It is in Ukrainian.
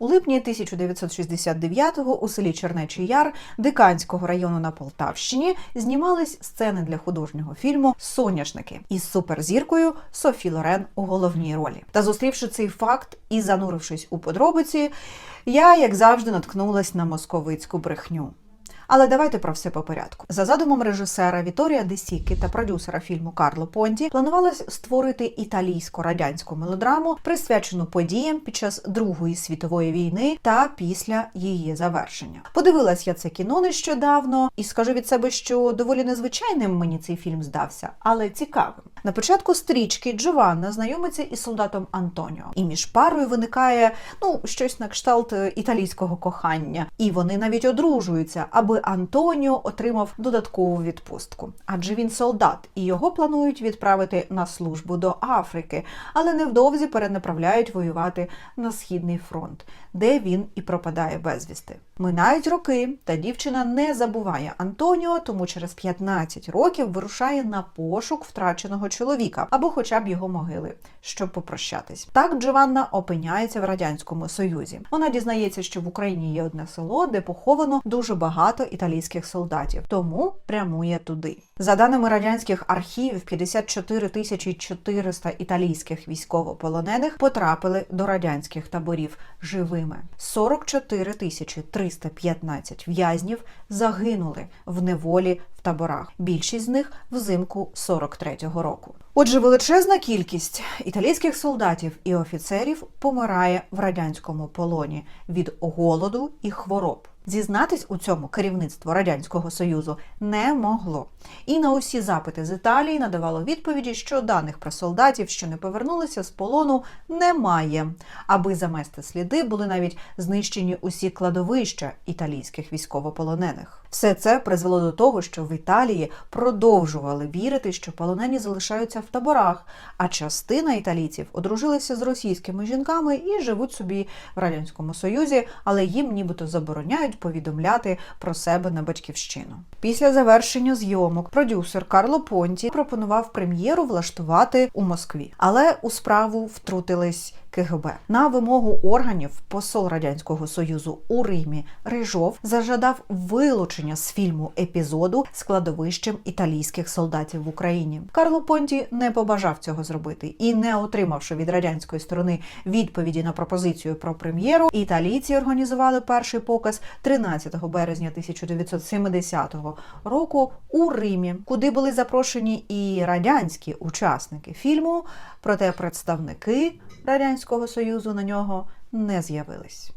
У липні 1969-го у селі Чернечий Яр Диканського району на Полтавщині знімались сцени для художнього фільму Соняшники із суперзіркою Софі Лорен у головній ролі. Та зустрівши цей факт і занурившись у подробиці, я, як завжди, наткнулась на московицьку брехню. Але давайте про все по порядку. За задумом режисера Віторія Десіки та продюсера фільму Карло Понті планувалось створити італійсько-радянську мелодраму, присвячену подіям під час Другої світової війни та після її завершення. Подивилась я це кіно нещодавно і скажу від себе, що доволі незвичайним мені цей фільм здався, але цікавим. На початку стрічки Джованна знайомиться із солдатом Антоніо, і між парою виникає ну щось на кшталт е, італійського кохання, і вони навіть одружуються, аби Антоніо отримав додаткову відпустку. Адже він солдат, і його планують відправити на службу до Африки, але невдовзі перенаправляють воювати на східний фронт, де він і пропадає безвісти. Минають роки, та дівчина не забуває Антоніо, тому через 15 років вирушає на пошук втраченого чоловіка або хоча б його могили, щоб попрощатись. Так Джованна опиняється в радянському союзі. Вона дізнається, що в Україні є одне село, де поховано дуже багато італійських солдатів, тому прямує туди. За даними радянських архівів, 54 тисячі 400 італійських військовополонених потрапили до радянських таборів живими. 44 тисячі 315 в'язнів загинули в неволі в таборах. Більшість з них взимку 43-го року. Отже, величезна кількість італійських солдатів і офіцерів помирає в радянському полоні від голоду і хвороб. Зізнатись у цьому керівництво радянського союзу не могло. І на усі запити з Італії надавало відповіді, що даних про солдатів, що не повернулися з полону, немає. Аби замести сліди, були навіть знищені усі кладовища італійських військовополонених. Все це призвело до того, що в Італії продовжували вірити, що полонені залишаються в таборах, а частина італійців одружилися з російськими жінками і живуть собі в радянському союзі, але їм нібито забороняють повідомляти про себе на батьківщину. Після завершення зйомок продюсер Карло Понті пропонував прем'єру влаштувати у Москві, але у справу втрутились. КГБ на вимогу органів посол радянського союзу у Римі Рижов зажадав вилучення з фільму епізоду з кладовищем італійських солдатів в Україні. Карло Понті не побажав цього зробити і, не отримавши від радянської сторони відповіді на пропозицію про прем'єру, італійці організували перший показ 13 березня 1970 року у Римі, куди були запрошені і радянські учасники фільму, проте представники радянського союзу на нього не з'явились.